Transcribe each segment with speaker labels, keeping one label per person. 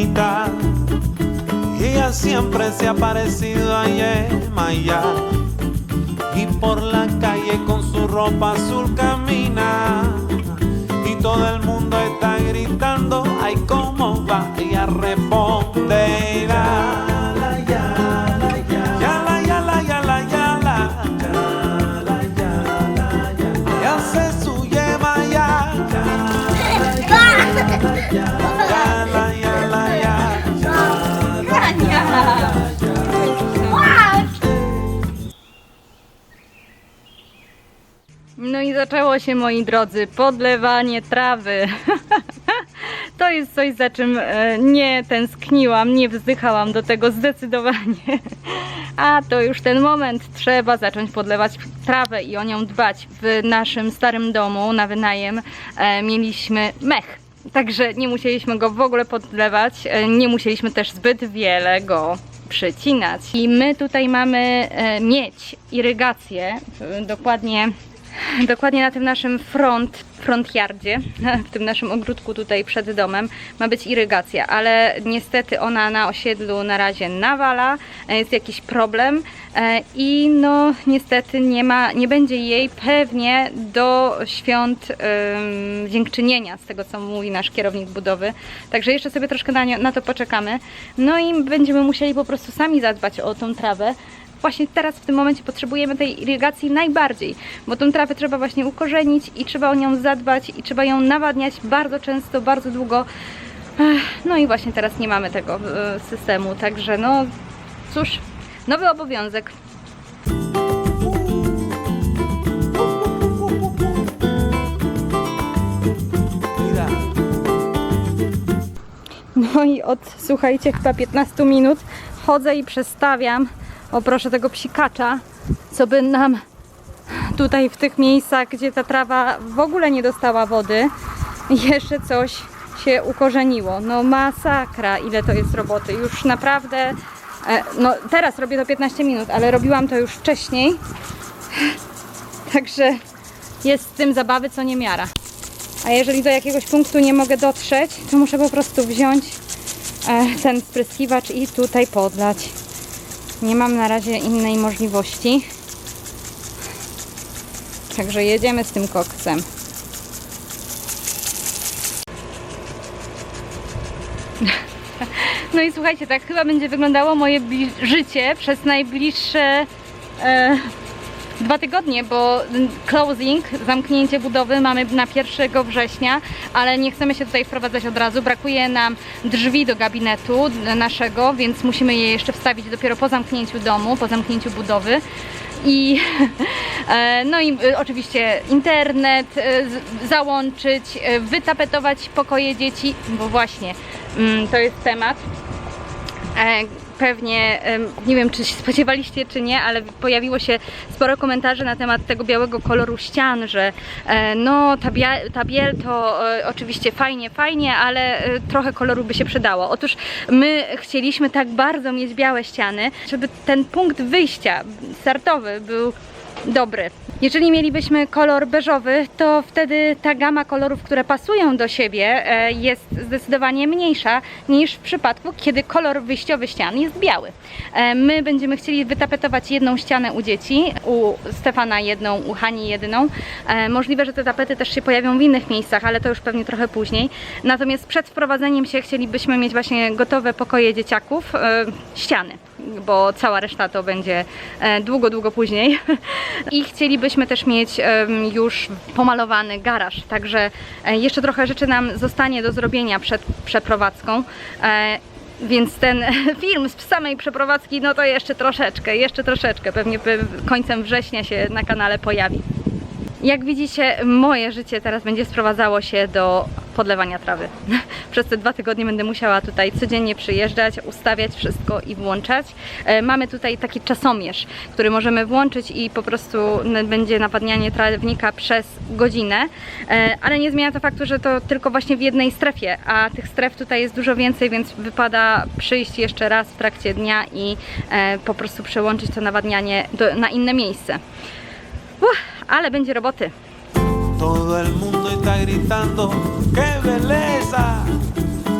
Speaker 1: bonita. Ella siempre se ha parecido a Yemaya. Y por la calle con su ropa azul camina. Y todo el mundo está gritando, ay, cómo va. Ella responde,
Speaker 2: zaczęło się, moi drodzy, podlewanie trawy. To jest coś, za czym e, nie tęskniłam, nie wzdychałam do tego zdecydowanie. A to już ten moment, trzeba zacząć podlewać trawę i o nią dbać. W naszym starym domu na wynajem e, mieliśmy mech. Także nie musieliśmy go w ogóle podlewać, e, nie musieliśmy też zbyt wiele go przycinać. I my tutaj mamy mieć irygację, dokładnie Dokładnie na tym naszym front, frontyardzie, w tym naszym ogródku tutaj przed domem ma być irygacja, ale niestety ona na osiedlu na razie nawala, e, jest jakiś problem e, i no niestety nie ma, nie będzie jej pewnie do świąt dziękczynienia, z tego co mówi nasz kierownik budowy. Także jeszcze sobie troszkę na, nie, na to poczekamy. No i będziemy musieli po prostu sami zadbać o tą trawę właśnie teraz w tym momencie potrzebujemy tej irygacji najbardziej, bo tą trawę trzeba właśnie ukorzenić i trzeba o nią zadbać i trzeba ją nawadniać bardzo często, bardzo długo. No i właśnie teraz nie mamy tego e, systemu, także no cóż, nowy obowiązek. No i od, słuchajcie, chyba 15 minut chodzę i przestawiam, o proszę tego psikacza, co by nam tutaj w tych miejscach, gdzie ta trawa w ogóle nie dostała wody, jeszcze coś się ukorzeniło. No masakra, ile to jest roboty. Już naprawdę, e, no teraz robię to 15 minut, ale robiłam to już wcześniej. Także jest z tym zabawy co niemiara. A jeżeli do jakiegoś punktu nie mogę dotrzeć, to muszę po prostu wziąć e, ten spryskiwacz i tutaj podlać. Nie mam na razie innej możliwości. Także jedziemy z tym koksem. No i słuchajcie, tak chyba będzie wyglądało moje życie przez najbliższe e, dwa tygodnie, bo closing, zamknięcie budowy mamy na 1 września, ale nie chcemy się tutaj wprowadzać od razu. Brakuje nam drzwi do gabinetu naszego, więc musimy je jeszcze wstawić dopiero po zamknięciu domu, po zamknięciu budowy. I e, no i e, oczywiście internet e, załączyć, wytapetować pokoje dzieci, bo właśnie mm, to jest temat. Pewnie, nie wiem czy się spodziewaliście czy nie, ale pojawiło się sporo komentarzy na temat tego białego koloru ścian, że e, no ta, bia- ta biel to e, oczywiście fajnie, fajnie, ale e, trochę koloru by się przydało. Otóż my chcieliśmy tak bardzo mieć białe ściany, żeby ten punkt wyjścia startowy był dobry. Jeżeli mielibyśmy kolor beżowy, to wtedy ta gama kolorów, które pasują do siebie, e, jest zdecydowanie mniejsza niż w przypadku, kiedy kolor wyjściowy ścian jest biały. E, My będziemy chcieli wytapetować jedną ścianę u dzieci, u Stefana jedną, u Hani jedną. E, Możliwe, że te tapety też się pojawią w innych miejscach, ale to już pewnie trochę później. Natomiast przed wprowadzeniem się chcielibyśmy mieć właśnie gotowe pokoje dzieciaków, ściany bo cała reszta to będzie e, długo, długo później. I chcielibyśmy też mieć już pomalowany garaż, także e, jeszcze trochę rzeczy nam zostanie do zrobienia przed przeprowadzką. E, Więc ten film z samej przeprowadzki, no to jeszcze troszeczkę, jeszcze troszeczkę, pewnie pe- końcem września się na kanale pojawi. Jak widzicie, moje życie teraz będzie sprowadzało się do podlewania trawy. Przez te dwa tygodnie będę musiała tutaj codziennie przyjeżdżać, ustawiać wszystko i włączać. E, Mamy tutaj taki czasomierz, który możemy włączyć i po prostu będzie nawadnianie trawnika przez godzinę, E, ale nie zmienia to faktu, że to tylko właśnie w jednej strefie, a tych stref tutaj jest dużo więcej, więc wypada przyjść jeszcze raz w trakcie dnia i e, po prostu przełączyć to nawadnianie do, na inne miejsce. Ale będzie roboty.
Speaker 1: Todo el mundo está gritando, qué belleza.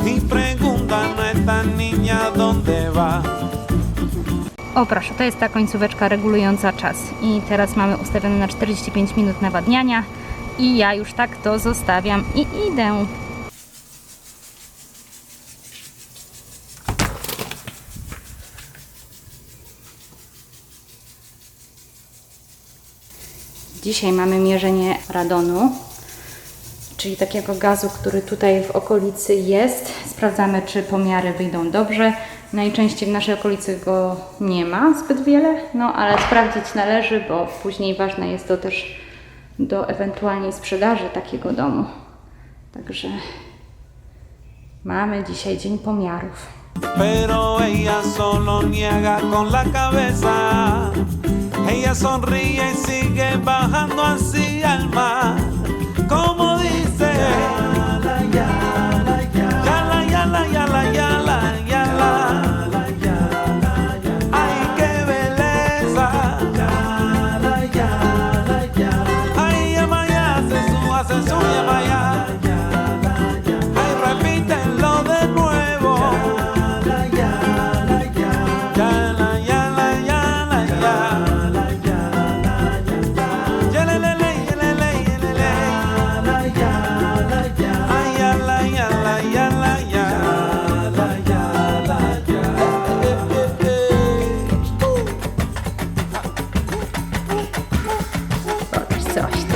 Speaker 1: Y preguntan esta niña dónde va.
Speaker 2: O proszę, to jest ta końcóweczka regulująca czas. I teraz mamy ustawione na 45 minut nawadniania. I ja już tak to zostawiam i idę. Dzisiaj mamy mierzenie radonu, czyli takiego gazu, który tutaj w okolicy jest. Sprawdzamy, czy pomiary wyjdą dobrze. Najczęściej w naszej okolicy go nie ma zbyt wiele, no ale sprawdzić należy, bo później ważne jest to też do ewentualnej sprzedaży takiego domu. Także mamy dzisiaj dzień pomiarów.
Speaker 1: Pero ella solo niega con la cabeza. Ella sonríe y sigue bajando así al mar. Como dice.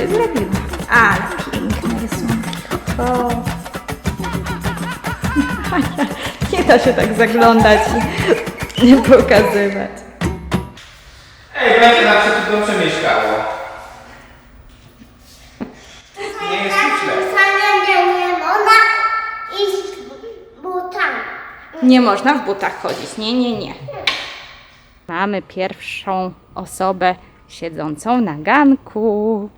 Speaker 2: Coś ty zrobiła. Ale piękny rysunek. O. Nie da się tak zaglądać i nie pokazywać.
Speaker 3: Ej, będzie na przykład to przemieszkało. Nie jest tu źle.
Speaker 4: Wcale nie można iść butami.
Speaker 2: Nie można w butach chodzić. Nie, nie, nie. Mamy pierwszą osobę siedzącą na ganku.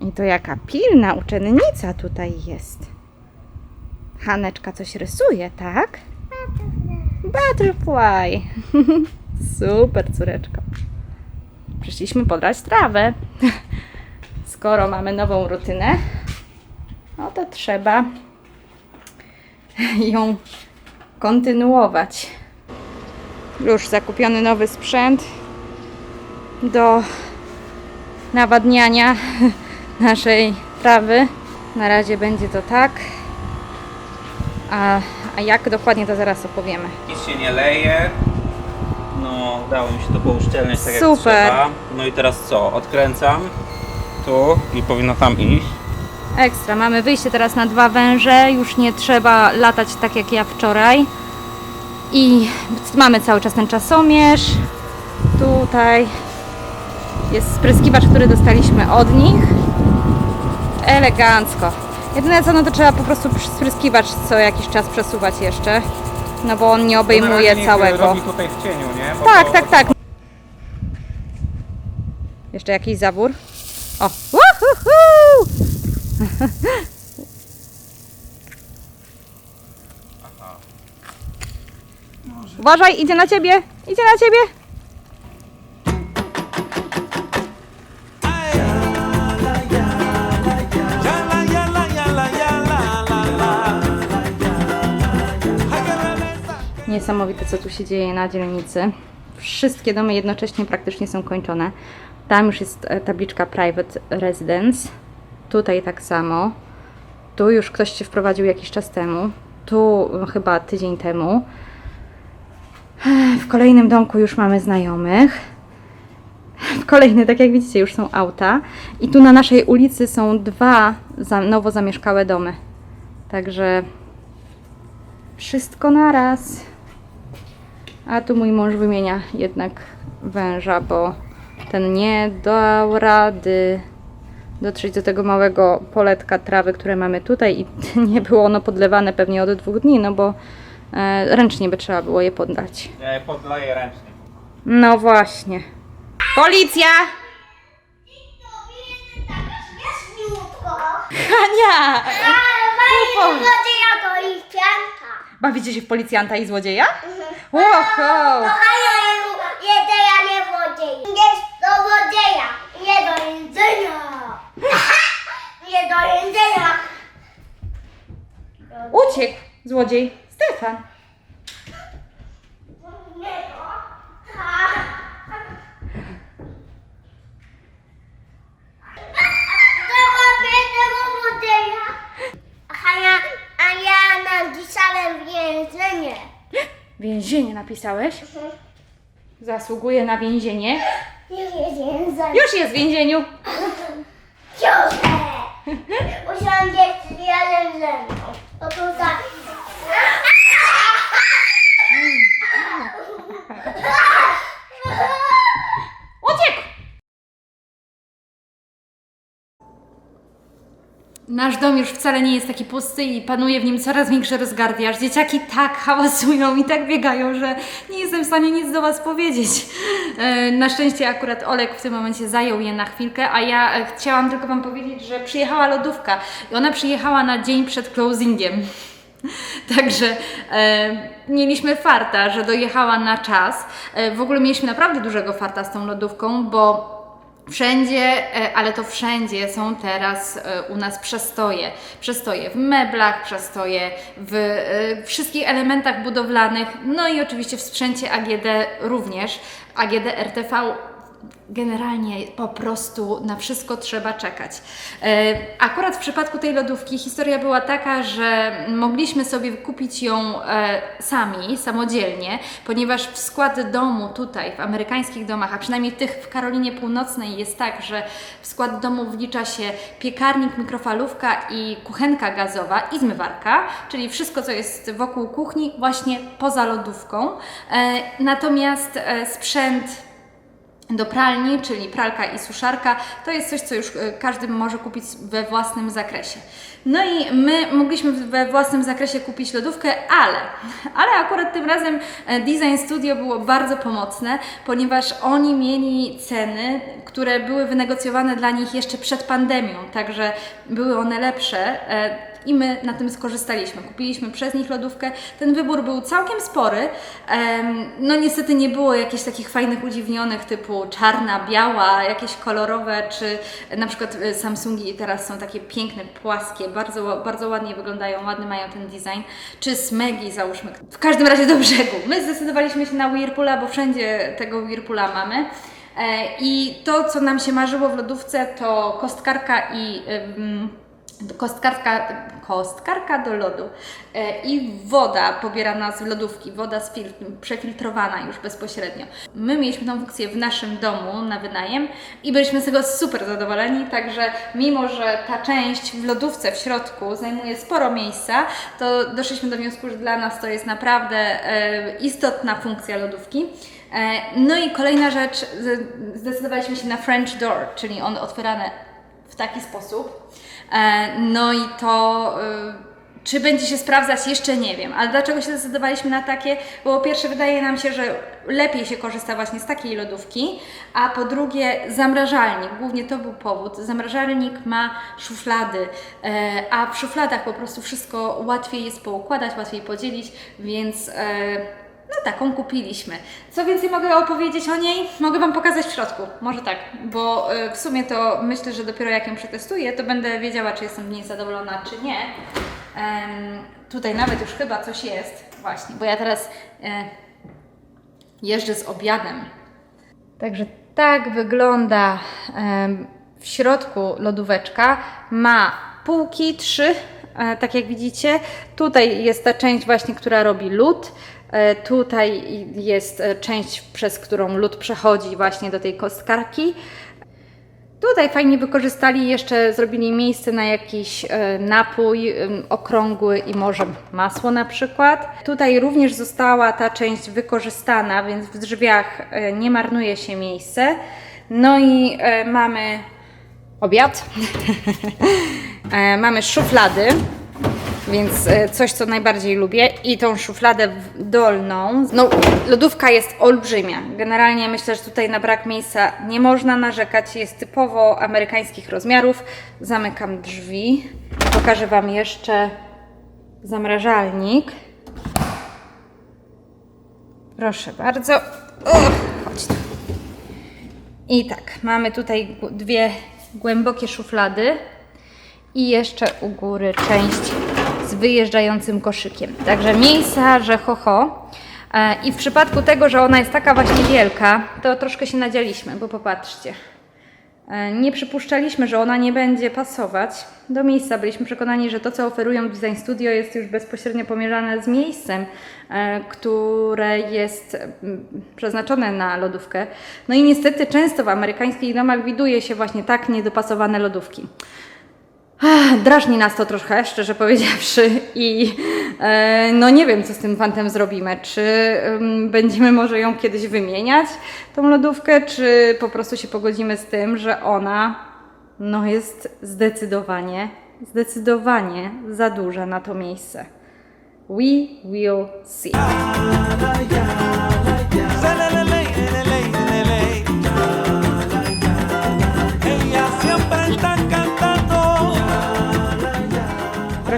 Speaker 2: I to jaka pilna uczennica tutaj jest. Haneczka coś rysuje, tak? Butterfly. Super, córeczko. Przyszliśmy podrać trawę. Skoro mamy nową rutynę, no to trzeba ją kontynuować. Już zakupiony nowy sprzęt do nawadniania naszej trawy. Na razie będzie to tak. A, a jak dokładnie to zaraz opowiemy.
Speaker 3: Nic się nie leje. No, udało mi się to pouszczelniać tak jak
Speaker 2: Super.
Speaker 3: trzeba. No i teraz co? Odkręcam tu i powinno tam iść.
Speaker 2: Ekstra, mamy wyjście teraz na dwa węże, już nie trzeba latać tak jak ja wczoraj. I mamy cały czas ten czasomierz. Tutaj jest spryskiwacz, który dostaliśmy od nich. Elegancko. Jedyne co, no to trzeba po prostu spryskiwacz co jakiś czas przesuwać jeszcze. No bo on nie obejmuje
Speaker 3: niech
Speaker 2: całego.
Speaker 3: robi tutaj w cieniu, nie? Bo
Speaker 2: Tak,
Speaker 3: to-
Speaker 2: tak, tak. Jeszcze jakiś zabór? O! Uważaj, idzie na ciebie! Idzie na ciebie! Niesamowite, co tu się dzieje na dzielnicy. Wszystkie domy jednocześnie praktycznie są kończone. Tam już jest e, tabliczka Private Residence. Tutaj tak samo. Tu już ktoś się wprowadził jakiś czas temu. Tu e, chyba tydzień temu. W kolejnym domku już mamy znajomych. W kolejny, tak jak widzicie, już są auta. I tu na naszej ulicy są dwa nowo zamieszkałe domy. Także wszystko naraz. A tu mój mąż wymienia jednak węża, bo ten nie dał rady dotrzeć do tego małego poletka trawy, które mamy tutaj i nie było ono podlewane pewnie od dwóch dni, no bo e, ręcznie by trzeba było je podlać.
Speaker 3: Ja je podleję ręcznie.
Speaker 2: No właśnie. Policja! Hania!
Speaker 4: Ale złodzieja to ich pianka.
Speaker 2: Bawicie się w policjanta i złodzieja? Wow!
Speaker 4: Kochają jedzenia, nie złodzieja. Jest do złodzieja, nie do jedzenia. Nie do jedzenia.
Speaker 2: Uciekł złodziej Stefan. Więzienie napisałeś? Zasługuje na więzienie.
Speaker 4: Nie wiem, za
Speaker 2: Już jest w więzieniu.
Speaker 4: ciągle. Usiądzie z razem ze mną. To.
Speaker 2: Uciekł! Nasz dom już wcale nie jest taki pusty i panuje w nim coraz większy rozgardiaż. Dzieciaki tak hałasują i tak biegają, że nie jestem w stanie nic do Was powiedzieć. E, Na szczęście akurat Olek w tym momencie zajął je na chwilkę, a ja e, chciałam tylko Wam powiedzieć, że przyjechała lodówka i ona przyjechała na dzień przed closingiem. Także e, mieliśmy farta, że dojechała na czas. E, w ogóle mieliśmy naprawdę dużego farta z tą lodówką, bo Wszędzie, e, ale to wszędzie są teraz e, u nas przestoje. Przestoje w meblach, przestoje w e, wszystkich elementach budowlanych, no i oczywiście w sprzęcie AGD również. AGD RTV generalnie po prostu na wszystko trzeba czekać. E, Akurat w przypadku tej lodówki historia była taka, że mogliśmy sobie kupić ją e, sami, samodzielnie, ponieważ w skład domu tutaj, w amerykańskich domach, a przynajmniej tych w Karolinie Północnej jest tak, że w skład domu wlicza się piekarnik, mikrofalówka i kuchenka gazowa i zmywarka, czyli wszystko, co jest wokół kuchni, właśnie poza lodówką. E, Natomiast sprzęt do pralni, czyli pralka i suszarka, to jest coś, co już e, każdy może kupić we własnym zakresie. No i my mogliśmy we własnym zakresie kupić lodówkę, ale, ale akurat tym razem e, Design Studio było bardzo pomocne, ponieważ oni mieli ceny, które były wynegocjowane dla nich jeszcze przed pandemią, także były one lepsze. I my na tym skorzystaliśmy. Kupiliśmy przez nich lodówkę. Ten wybór był całkiem spory. No niestety nie było jakichś takich fajnych udziwnionych typu czarna, biała, jakieś kolorowe, czy na przykład e, Samsungi teraz są takie piękne, płaskie, bardzo, bardzo ładnie wyglądają, ładny mają ten design. Czy Smegi załóżmy. W każdym razie do brzegu. My zdecydowaliśmy się na Whirlpoola, bo wszędzie tego Whirlpoola mamy. E, I to, co nam się marzyło w lodówce, to kostkarka i ym, kostkarka, kostkarka do lodu e, i woda pobierana z lodówki, woda przefiltrowana już bezpośrednio. My mieliśmy tą funkcję w naszym domu na wynajem i byliśmy z tego super zadowoleni, także mimo, że ta część w lodówce w środku zajmuje sporo miejsca, to doszliśmy do wniosku, że dla nas to jest naprawdę e, istotna funkcja lodówki. E, No i kolejna rzecz, zdecydowaliśmy się na French door, czyli on otwierany w taki sposób. E, No i to y, czy będzie się sprawdzać, jeszcze nie wiem. Ale dlaczego się zdecydowaliśmy na takie? Bo po pierwsze wydaje nam się, że lepiej się korzysta właśnie z takiej lodówki, a po drugie zamrażalnik, głównie to był powód. Zamrażalnik ma szuflady, e, a w szufladach po prostu wszystko łatwiej jest poukładać, łatwiej podzielić, więc e, no taką kupiliśmy. Co więcej mogę opowiedzieć o niej? Mogę Wam pokazać w środku. Może tak, bo y, w sumie to myślę, że dopiero jak ją przetestuję, to będę wiedziała, czy jestem z niej zadowolona, czy nie. Em, tutaj nawet już chyba coś jest. Właśnie, bo ja teraz e, jeżdżę z obiadem. Także tak wygląda em, w środku lodóweczka. Ma półki, trzy, e, tak jak widzicie. Tutaj jest ta część właśnie, która robi lód. E, Tutaj jest e, część, przez którą lód przechodzi właśnie do tej kostkarki. Tutaj fajnie wykorzystali, jeszcze zrobili miejsce na jakiś e, napój okrągły i może masło na przykład. Tutaj również została ta część wykorzystana, więc w drzwiach nie marnuje się miejsce. No i mamy obiad. mamy szuflady, więc e, coś, co najbardziej lubię. I tą szufladę dolną. No, lodówka jest olbrzymia. Generalnie myślę, że tutaj na brak miejsca nie można narzekać. Jest typowo amerykańskich rozmiarów. Zamykam drzwi. Pokażę Wam jeszcze zamrażalnik. Proszę bardzo. O, chodź tu. I tak, mamy tutaj dwie głębokie szuflady i jeszcze u góry część wyjeżdżającym koszykiem. Także miejsca, że ho, ho. E, I w przypadku tego, że ona jest taka właśnie wielka, to troszkę się nadzieliśmy, bo popatrzcie. E, Nie przypuszczaliśmy, że ona nie będzie pasować do miejsca. Byliśmy przekonani, że to, co oferują Design Studio, jest już bezpośrednio pomierzane z miejscem, e, które jest przeznaczone na lodówkę. No i niestety często w amerykańskich domach widuje się właśnie tak niedopasowane lodówki. Drażni nas to trochę, szczerze powiedziawszy, i e, no nie wiem, co z tym fantem zrobimy. Czy em, będziemy może ją kiedyś wymieniać, tą lodówkę, czy po prostu się pogodzimy z tym, że ona no jest zdecydowanie, zdecydowanie za duża na to miejsce. We will see.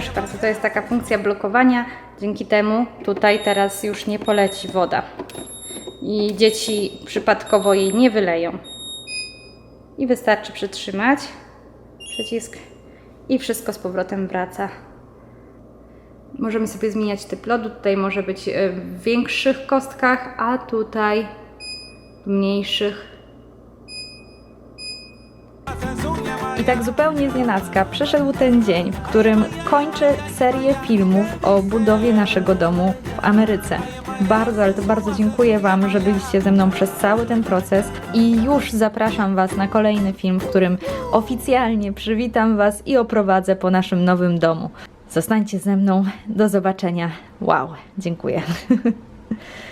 Speaker 2: Proszę bardzo, to jest taka funkcja blokowania. Dzięki temu tutaj teraz już nie poleci woda. I dzieci przypadkowo jej nie wyleją. I wystarczy przytrzymać przycisk i wszystko z powrotem wraca. Możemy sobie zmieniać typ lodu. Tutaj może być e, w większych kostkach, a tutaj w mniejszych.
Speaker 5: Tak zupełnie znienacka przyszedł ten dzień, w którym kończę serię filmów o budowie naszego domu w Ameryce. Bardzo, ale to bardzo dziękuję Wam, że byliście ze mną przez cały ten proces i już zapraszam Was na kolejny film, w którym oficjalnie przywitam Was i oprowadzę po naszym nowym domu. Zostańcie ze mną. Do zobaczenia. Wow, dziękuję.